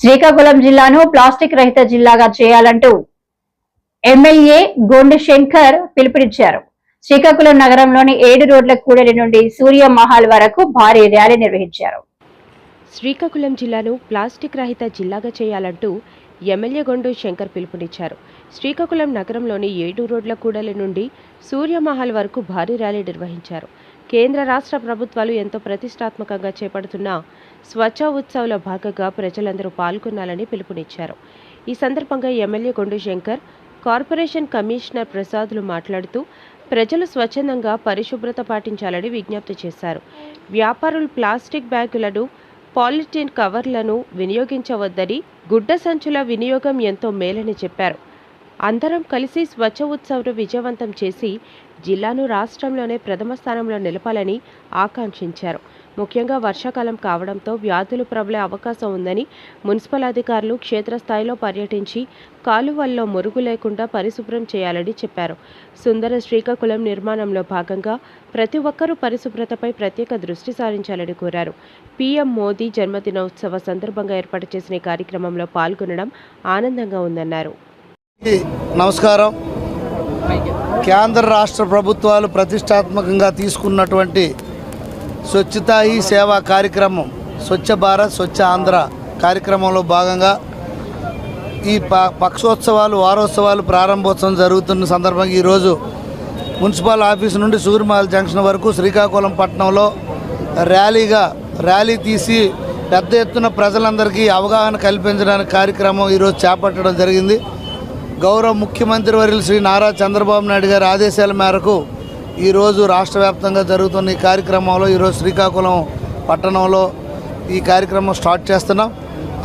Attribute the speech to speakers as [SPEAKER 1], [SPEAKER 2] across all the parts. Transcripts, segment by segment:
[SPEAKER 1] శ్రీకాకుళం జిల్లాను ప్లాస్టిక్ రహిత జిల్లాగా చేయాలంటూ ఎమ్మెల్యే గోండు శంకర్ పిలుపునిచ్చారు. శ్రీకాకుళం నగరంలోని ఏడు రోడ్ల కూడలి నుండి సూర్య మహల్ వరకు భారీ ర్యాలీ నిర్వహించారు.
[SPEAKER 2] శ్రీకాకుళం జిల్లాను ప్లాస్టిక్ రహిత జిల్లాగా చేయాలంటూ ఎమ్మెల్యే గొండు శంకర్ పిలుపునిచ్చారు. శ్రీకాకుళం నగరంలోని ఏడు రోడ్ల కూడలి నుండి సూర్యమహల్ వరకు భారీ ర్యాలీ నిర్వహించారు. కేంద్ర రాష్ట్ర ప్రభుత్వాలు ఎంతో ప్రతిష్టాత్మకంగా చేపడుతున్న స్వచ్ఛ ఉత్సవ్లో భాగంగా ప్రజలందరూ పాల్గొనాలని పిలుపునిచ్చారు. ఈ సందర్భంగా MLA Gondu Shankar corporation commissioner ప్రసాద్లు మాట్లాడుతూ ప్రజలు స్వచ్ఛందంగా పరిశుభ్రత పాటించాలని విజ్ఞప్తి చేశారు. వ్యాపారులు ప్లాస్టిక్ బ్యాగులను పాలిథిన్ కవర్లను వినియోగించవద్దని గుడ్డ సంచుల వినియోగం ఎంతో మేలని చెప్పారు. అందరం కలిసి స్వచ్ఛ ఉత్సవ్ను విజయవంతం చేసి జిల్లాను రాష్ట్రంలోనే ప్రథమ స్థానంలో నిలపాలని ఆకాంక్షించారు. ముఖ్యంగా వర్షాకాలం కావడంతో వ్యాధులు ప్రబలే అవకాశం ఉందని మున్సిపల్ అధికారులు క్షేత్రస్థాయిలో పర్యటించి కాలువల్లో మురుగు లేకుండా పరిశుభ్రం చేయాలని చెప్పారు. సుందర శ్రీకాకుళం నిర్మాణంలో భాగంగా ప్రతి ఒక్కరూ పరిశుభ్రతపై ప్రత్యేక దృష్టి సారించాలని కోరారు. పీఎం మోదీ జన్మదినోత్సవ సందర్భంగా ఏర్పాటు చేసిన ఈ కార్యక్రమంలో పాల్గొనడం ఆనందంగా ఉందన్నారు.
[SPEAKER 3] నమస్కారం. కేంద్ర రాష్ట్ర ప్రభుత్వాలు ప్రతిష్టాత్మకంగా తీసుకున్నటువంటి స్వచ్ఛతా ఈ సేవా కార్యక్రమం స్వచ్ఛ భారత్ స్వచ్ఛ ఆంధ్ర కార్యక్రమంలో భాగంగా ఈ ప పక్షోత్సవాలు వారోత్సవాలు ప్రారంభోత్సవం జరుగుతున్న సందర్భంగా ఈరోజు మున్సిపల్ ఆఫీస్ నుండి సూర్యమాల జంక్షన్ వరకు శ్రీకాకుళం పట్టణంలో ర్యాలీగా ర్యాలీ తీసి పెద్ద ఎత్తున ప్రజలందరికీ అవగాహన కల్పించడానికి కార్యక్రమం ఈరోజు చేపట్టడం జరిగింది. గౌరవ ముఖ్యమంత్రి వర్యులు శ్రీ నారా చంద్రబాబు నాయుడు గారి ఆదేశాల మేరకు ఈరోజు రాష్ట్ర వ్యాప్తంగా జరుగుతున్న ఈ కార్యక్రమంలో ఈరోజు శ్రీకాకుళం పట్టణంలో ఈ కార్యక్రమం స్టార్ట్ చేస్తున్నాం.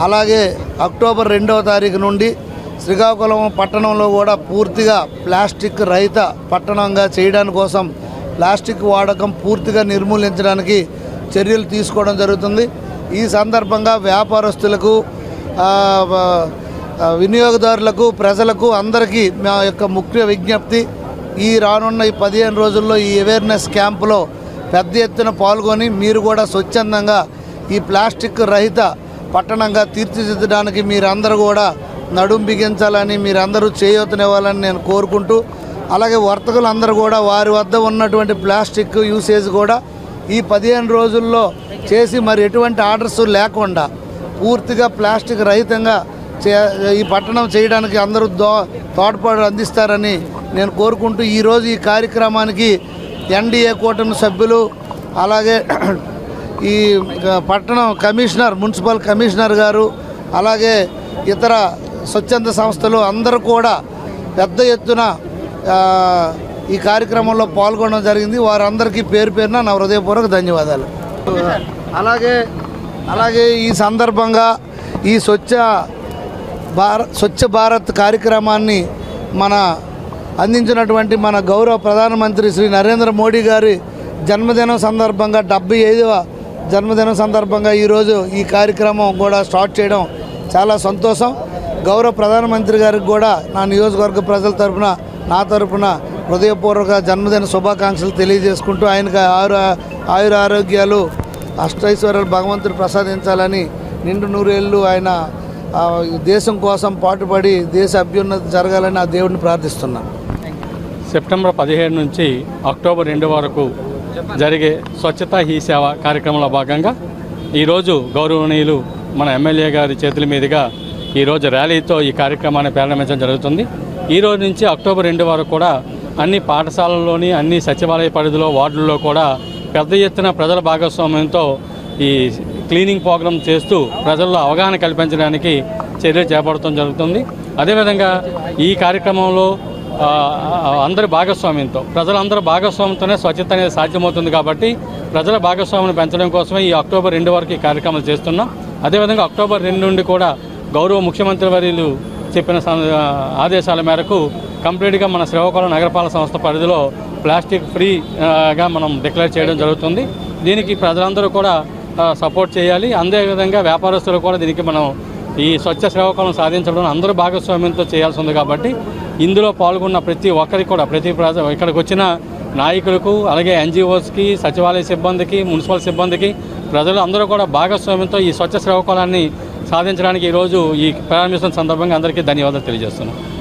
[SPEAKER 3] అలాగే అక్టోబర్ రెండవ తారీఖు నుండి శ్రీకాకుళం పట్టణంలో కూడా పూర్తిగా ప్లాస్టిక్ రహిత పట్టణంగా చేయడానికి కోసం ప్లాస్టిక్ వాడకం పూర్తిగా నిర్మూలించడానికి చర్యలు తీసుకోవడం జరుగుతుంది. ఈ సందర్భంగా వ్యాపారస్తులకు వినియోగదారులకు ప్రజలకు అందరికీ మా యొక్క ముఖ్య విజ్ఞప్తి ఈ రానున్న ఈ పదిహేను రోజుల్లో ఈ అవేర్నెస్ క్యాంపులో పెద్ద ఎత్తున పాల్గొని మీరు కూడా స్వచ్ఛందంగా ఈ ప్లాస్టిక్ రహిత పట్టణంగా తీర్చిదిద్దడానికి మీరందరూ కూడా నడుం బిగించాలని మీరందరూ చేయూతనివ్వాలని నేను కోరుకుంటూ అలాగే వర్తకులందరూ కూడా వారి వద్ద ఉన్నటువంటి ప్లాస్టిక్ యూసేజ్ కూడా ఈ పదిహేను రోజుల్లో చేసి మరి ఎటువంటి ఆర్డర్స్ లేకుండా పూర్తిగా ప్లాస్టిక్ రహితంగా ఈ పట్టణం చేయడానికి అందరూ దో తోడ్పాటు అందిస్తారని నేను కోరుకుంటూ ఈరోజు ఈ కార్యక్రమానికి ఎన్డీఏ కూటమి సభ్యులు అలాగే ఈ పట్టణం కమిషనర్ మున్సిపల్ కమిషనర్ గారు అలాగే ఇతర స్వచ్ఛంద సంస్థలు అందరూ కూడా పెద్ద ఎత్తున ఈ కార్యక్రమంలో పాల్గొనడం జరిగింది. వారందరికీ పేరు పేరున నా హృదయపూర్వక ధన్యవాదాలు. అలాగే అలాగే ఈ సందర్భంగా ఈ స్వచ్ఛ భారత్ స్వచ్ఛ భారత్ కార్యక్రమాన్ని మన అందించినటువంటి మన గౌరవ ప్రధానమంత్రి శ్రీ నరేంద్ర మోడీ గారి జన్మదినం సందర్భంగా డెబ్బై ఐదవ జన్మదినం సందర్భంగా ఈరోజు ఈ కార్యక్రమం కూడా స్టార్ట్ చేయడం చాలా సంతోషం. గౌరవ ప్రధానమంత్రి గారికి కూడా నా నియోజకవర్గ ప్రజల తరపున నా తరపున హృదయపూర్వక జన్మదిన శుభాకాంక్షలు తెలియజేసుకుంటూ ఆయనకు ఆరు ఆయుర ఆరోగ్యాలు అష్టైశ్వర్యాలు భగవంతుడు ప్రసాదించాలని నిండు నూరేళ్ళు ఆయన దేశం కోసం పాటుపడి దేశ అభ్యున్నతి జరగాలని ఆ దేవుడిని ప్రార్థిస్తున్నాను
[SPEAKER 4] సెప్టెంబర్ పదిహేడు నుంచి అక్టోబర్ రెండు వరకు జరిగే స్వచ్ఛతా హీ సేవ కార్యక్రమంలో భాగంగా ఈరోజు గౌరవనీయులు మన ఎమ్మెల్యే గారి చేతుల మీదుగా ఈరోజు ర్యాలీతో ఈ కార్యక్రమాన్ని ప్రారంభించడం జరుగుతుంది. ఈ రోజు నుంచి అక్టోబర్ రెండు వరకు కూడా అన్ని పాఠశాలల్లోని అన్ని సచివాలయ పరిధిలో వార్డుల్లో కూడా పెద్ద ఎత్తున ప్రజల భాగస్వామ్యంతో ఈ క్లీనింగ్ ప్రోగ్రాం చేస్తూ ప్రజల్లో అవగాహన కల్పించడానికి చర్యలు చేపడటం జరుగుతుంది. అదేవిధంగా ఈ కార్యక్రమంలో అందరి భాగస్వామ్యంతో ప్రజలందరూ భాగస్వామ్యంతోనే స్వచ్ఛత అనేది సాధ్యమవుతుంది కాబట్టి ప్రజల భాగస్వామ్యం పెంచడం కోసమే ఈ అక్టోబర్ రెండు వరకు ఈ కార్యక్రమాలు చేస్తున్నాం. అదేవిధంగా అక్టోబర్ రెండు నుండి కూడా గౌరవ ముఖ్యమంత్రి వర్యులు చెప్పిన ఆదేశాల మేరకు కంప్లీట్గా మన శ్రీకాకుళం నగరపాలక సంస్థ పరిధిలో ప్లాస్టిక్ ఫ్రీగా మనం డిక్లేర్ చేయడం జరుగుతుంది. దీనికి ప్రజలందరూ కూడా సపోర్ట్ చేయాలి. అదేవిధంగా వ్యాపారస్తులు కూడా దీనికి మనం ఈ స్వచ్ఛ సేవకులను సాధించడం అందరూ భాగస్వామ్యంతో చేయాల్సి ఉంది కాబట్టి ఇందులో పాల్గొన్న ప్రతి ఒక్కరికి కూడా ప్రతి ఇక్కడికి వచ్చిన నాయకులకు అలాగే ఎన్జిఓస్కి సచివాలయ సిబ్బందికి మున్సిపల్ సిబ్బందికి ప్రజలు అందరూ కూడా భాగస్వామ్యంతో ఈ స్వచ్ఛ శ్రవకాలాన్ని సాధించడానికి ఈరోజు ఈ ప్రారంభిస్తున్న సందర్భంగా అందరికీ ధన్యవాదాలు తెలియజేస్తున్నాను